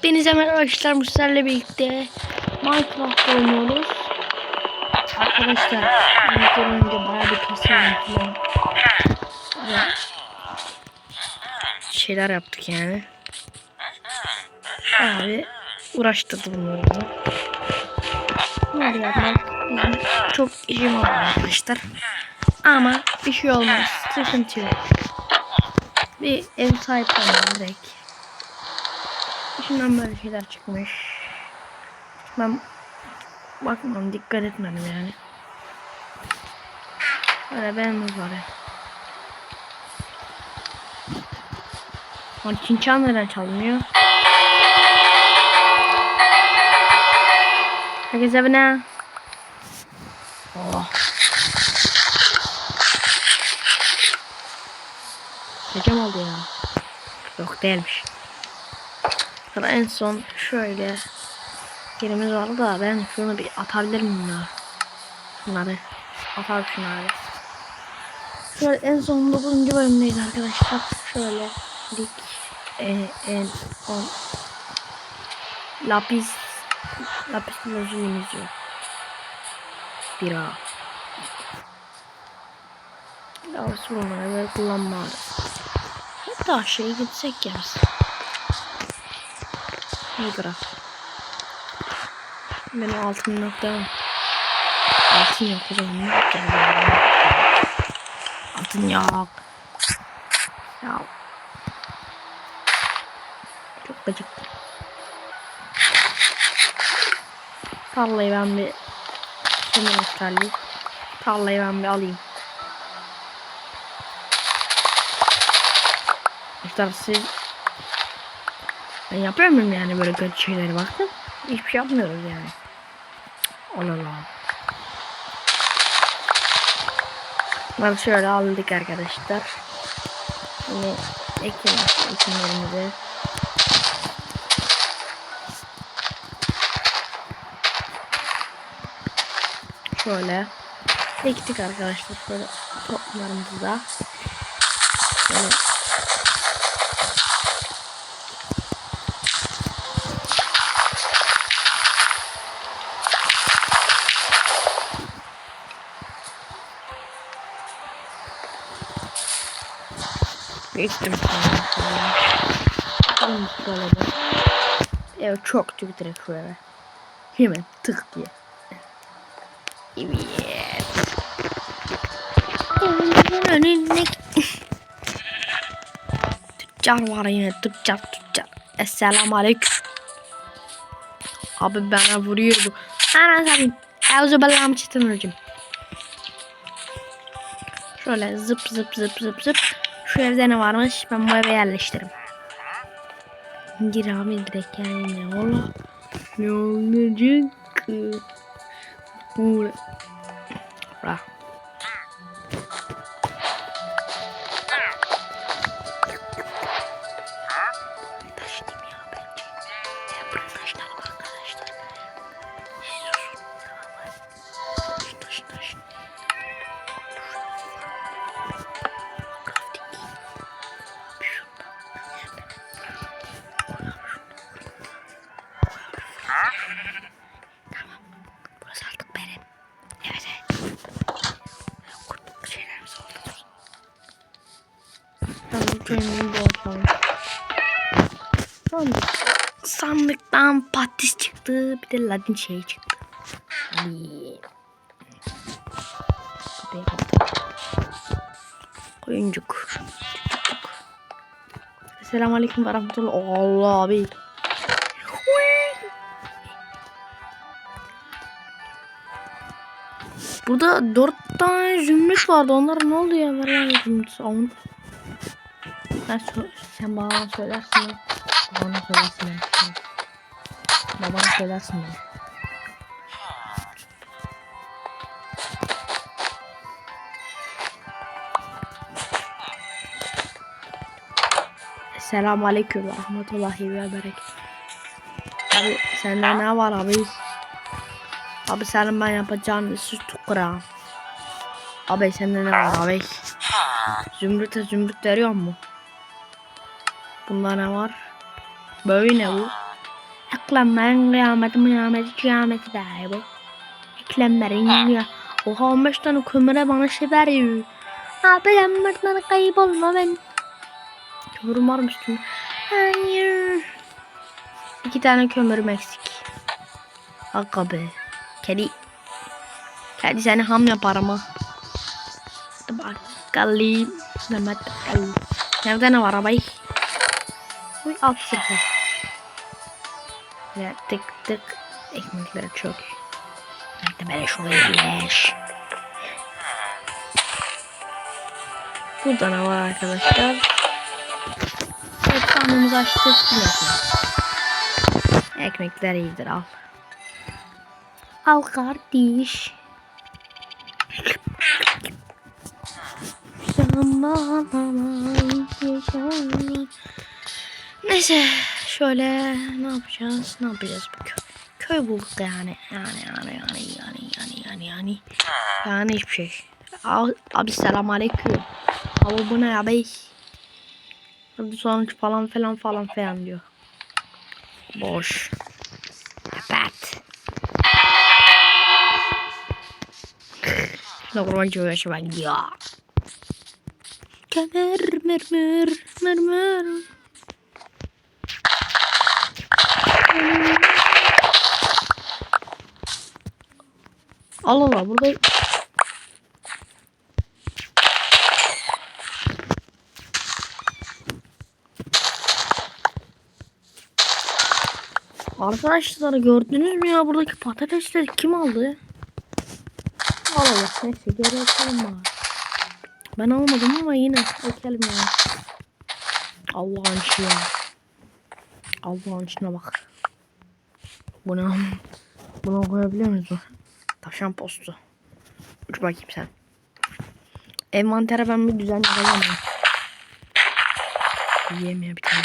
Hepinize merhaba arkadaşlar sizlerle birlikte Minecraft oynuyoruz. Arkadaşlar Minecraft önce bayağı bir kasıyorum şeyler yaptık yani. Abi uğraştırdı bunları da. Bunları yapmak çok işim oldu arkadaşlar. Ama bir şey olmaz. Sıkıntı yok. Bir ev sahiplendim direkt. İçinden böyle şeyler çıkmış. Ben bakmam dikkat etmedim yani. Böyle beğenmez var ya. Lan Çinçan neden çalmıyor? Herkes evine. Oh. Gecem oldu ya. Yok değilmiş. Sonra en son şöyle yerimiz vardı da ben şunu bir atabilir miyim ya? Şunları atar şunları. Şöyle en son 9. bölümdeyiz arkadaşlar. Şöyle dik e, en on lapis lapis lazulimiz yok. Bira. Ya sorunları böyle kullanmalıyız. Hatta şeye gitsek ya. Nedir Benim altın yok mi? Altın yok o zaman ne yapacağım? Altın yok. Ya. Çok gıcık. Tarlayı ben bir Sömürüz tarlayı. Tarlayı ben bir alayım. İşte siz ben yapıyor muyum yani böyle kötü şeyleri bakın. Hiçbir şey yapmıyoruz yani. Allah Allah. Bunları şöyle aldık arkadaşlar. Şimdi ekin ekinlerimizi. Şöyle ektik arkadaşlar. Şöyle toplarımızı da. Şöyle Geçtim. Evet çok çok direkt şöyle. Hemen tık diye. Evet. Önüne Tüccar var yine tüccar tüccar. Esselamu aleyküm. Abi bana vuruyor bu. Ana bellam çitin Şöyle zıp zıp zıp zıp zıp. Şu ne varmış? Ben bu eve yerleştiririm. Gir direkt yani ne ola? Ne olacak? Ura. Ura. Sandık. Sandıktan patis çıktı. Bir de ladin şey çıktı. Kapat. Oyuncuk. Selamun Aleyküm ve Rahmetullah. Allah abi. Burada dört tane zümrüt vardı. Onlar ne oldu ya? Ver lan zümrüt. Sen, sen bana söylersin. ya. Bana söylersin. Babana söylersin. Selamun Aleyküm ve Rahmetullahi ve Berekatuhu. Abi sende ne var abi? Abi senin ben yapacağın işi tukura. Abi sende ne var abi? Zümrüt'e zümrüt veriyor mu? Bunda ne var? Böyle bu? Eklemlerin kıyameti mıyameti kıyameti der bu. Eklemlerin ya. Oha 15 tane kömüre bana şey veriyor. Abi buradan kaybolma ben. Kömürüm var mı üstünde? Hayır. İki tane kömürüm eksik. Aga be. Kedi. Kedi seni ham yaparım ha. Hadi bakalım. Demet bakalım. Nerede ne var abi? Alt sırfı. Ya tık tık. Ekmekleri çok. Böyle şuraya leş. Burada ne var arkadaşlar? Evet karnımızı açtık. Biliyorsunuz. Ekmekler iyidir al. Al kardeş. Zamanlamayı yaşamak. Neyse şöyle ne yapacağız? Ne yapacağız bu köy? Köy bulduk yani. Yani yani yani yani yani yani yani. Yani hiçbir şey. Abi, selam aleyküm. Abi bu ne abi? Hadi sonuç falan falan falan falan diyor. Boş. Kapat. Şuna kurban çocuğa şu bak ya. Kemer mermer mermer. Allah Allah burada Arkadaşlar gördünüz mü ya buradaki patatesleri kim aldı? Allah Allah neyse geri açalım bari. Ben almadım ama yine ekelim ya. Allah'ın işi ya. Allah'ın işine bak. Bu ne? Bunu koyabiliyor muyuz? Tavşan postu. Uç bakayım sen. Envantere ben bir düzen yapacağım. ya. Yiyemiyor bir tane.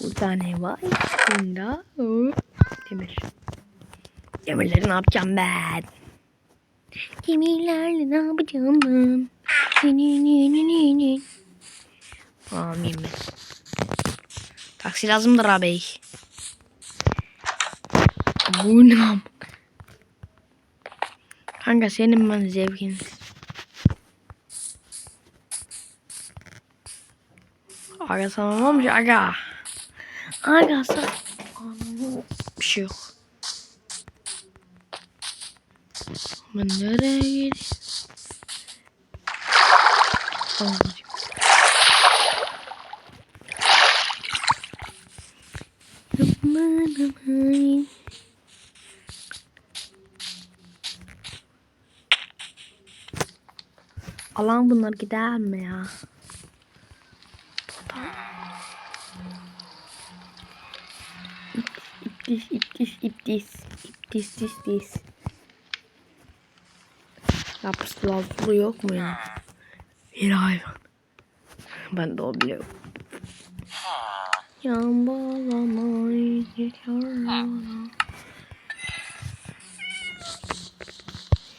Bir tane var. Bunda. hop, Demir. Demirleri ne yapacağım ben? Demirlerle ne yapacağım ben? Amin be. Taksi lazımdır abi. Bu ne? Kanka senin ben zevkin. Aga sana ne olmuş aga? Aga sen... Bir şey yok. Ben nereye gideyim? Allah'ım. Aman aman. Alan bunlar gider mi ya? İptis, iptis, iptis, iptis, tis, Yapısı lazlı yok mu ya? Bir hayvan. Ben de o biliyorum. Yan bağlamayı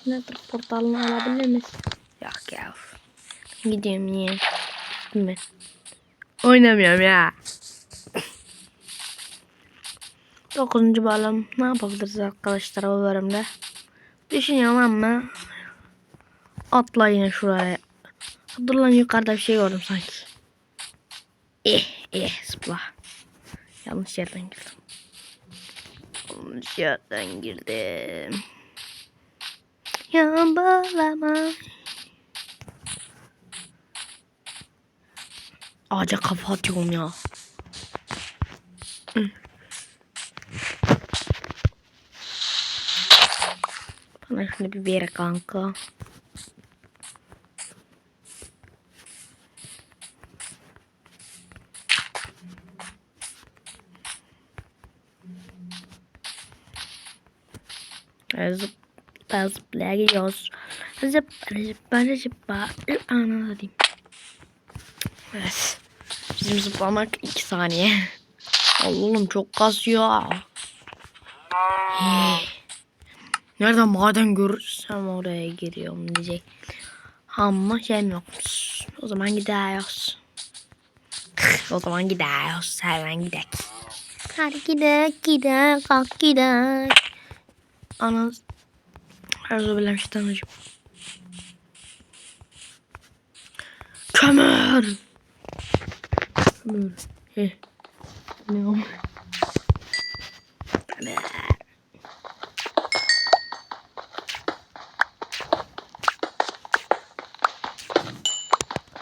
Nedir portalını alabilir misin? Yok ya. Gidiyorum niye? Gittim ben. Oynamıyorum ya. Dokuzuncu bölüm ne yapabiliriz arkadaşlar bu bölümde? Düşünüyorum ama atla yine şuraya. Dur lan yukarıda bir şey gördüm sanki. Eh eh zıpla. Yanlış yerden girdim. Yanlış yerden girdim. Yağmalama. Ağaca kafa atıyorum ya. Bana şimdi bir yere kanka. Zıpla zıplaya gidiyoruz. Evet. Bizim zıplamak 2 saniye. Oğlum çok kasıyor. Hey. Nereden maden görürsem oraya giriyorum diyecek. Ama şeyim yokmuş. O zaman gidiyoruz. o zaman gidiyoruz. Hemen gidelim. Hadi gidelim gidelim kalk gidelim. Ana. Her zaman bilemiştim. Kömür. Kömür. Heh. Ne olmuş? Kömür.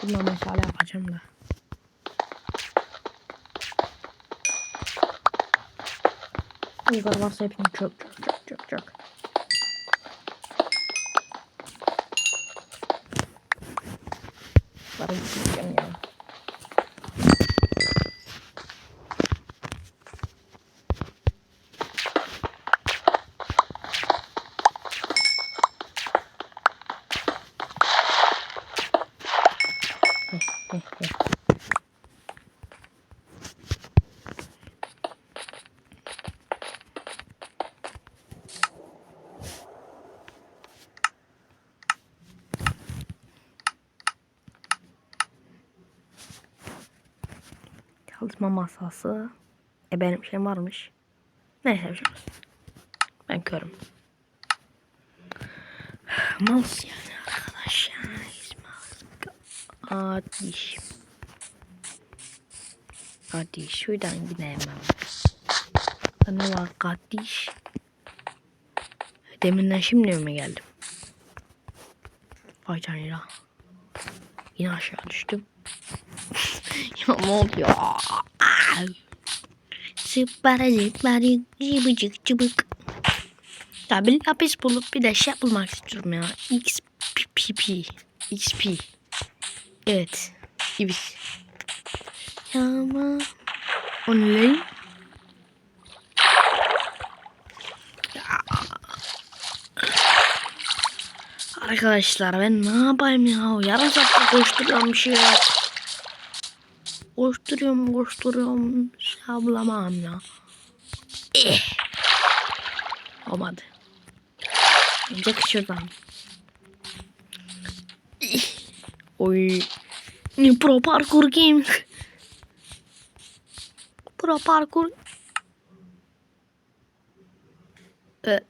Bununla meşale yapacağım da. Yukarı varsa hepsini çök çök çök çök Çalışma masası. E benim şeyim varmış. Neyse bir şey olmaz. Ben körüm. Mouse yani arkadaş yani. Hadi. Hadi şuradan gidelim ben. Ne var kardeş? Deminden şimdi mi geldim? Vay canına. Yine aşağı düştüm. Ya ne oluyor? Zıppara zıppara cıbıcık cıbık. Ya bir lapis bulup bir de şey bulmak istiyorum ya. XPP. XP. Evet. Gibi. Ya ama. Online. Arkadaşlar ben ne yapayım ya? Yarım saattir koşturuyorum bir şey yok. Koşturuyorum koşturuyorum. Şey bulamam ya. Eh. Olmadı. Önce şuradan. Eh. Oy. Pro parkur game. Pro parkur. Ee,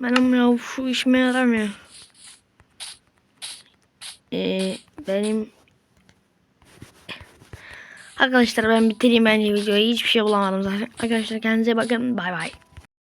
benim ya şu işime yaramıyor. Ee, benim Arkadaşlar ben bitireyim bence videoyu. Hiçbir şey bulamadım zaten. Arkadaşlar kendinize bakın. Bay bay.